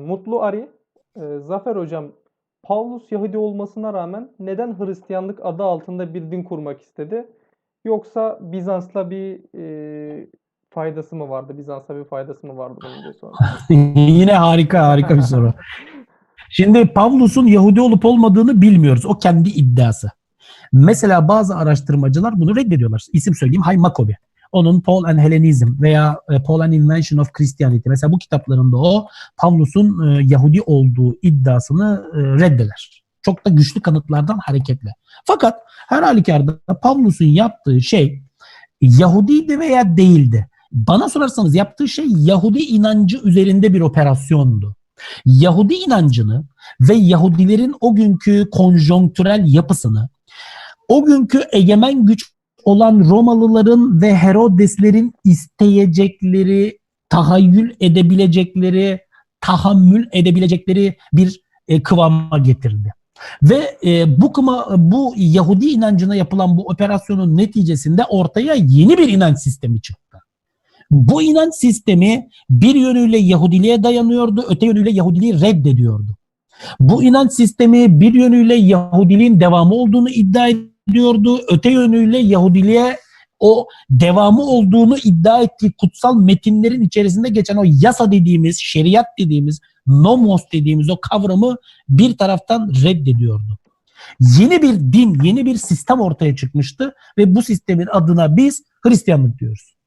Mutlu Ari, e, Zafer Hocam, Pavlus Yahudi olmasına rağmen neden Hristiyanlık adı altında bir din kurmak istedi? Yoksa Bizans'la bir e, faydası mı vardı? Bizans'a bir faydası mı vardı bunun diye sormuş. Yine harika harika bir soru. Şimdi Pavlus'un Yahudi olup olmadığını bilmiyoruz. O kendi iddiası. Mesela bazı araştırmacılar bunu reddediyorlar. İsim söyleyeyim Hay Makobi. Onun Paul and Hellenism veya e, Paul and Invention of Christianity. Mesela bu kitaplarında o Pavlus'un e, Yahudi olduğu iddiasını e, reddeder. Çok da güçlü kanıtlardan hareketle. Fakat her halükarda Pavlus'un yaptığı şey Yahudiydi veya değildi. Bana sorarsanız yaptığı şey Yahudi inancı üzerinde bir operasyondu. Yahudi inancını ve Yahudilerin o günkü konjonktürel yapısını, o günkü egemen güç olan Romalıların ve Herodeslerin isteyecekleri, tahayyül edebilecekleri, tahammül edebilecekleri bir e, kıvama getirdi. Ve e, bu kıma, bu Yahudi inancına yapılan bu operasyonun neticesinde ortaya yeni bir inanç sistemi çıktı. Bu inanç sistemi bir yönüyle Yahudiliğe dayanıyordu, öte yönüyle Yahudiliği reddediyordu. Bu inanç sistemi bir yönüyle Yahudiliğin devamı olduğunu iddia ediyordu, öte yönüyle Yahudiliğe o devamı olduğunu iddia ettiği kutsal metinlerin içerisinde geçen o yasa dediğimiz, şeriat dediğimiz, nomos dediğimiz o kavramı bir taraftan reddediyordu. Yeni bir din, yeni bir sistem ortaya çıkmıştı ve bu sistemin adına biz Hristiyanlık diyoruz.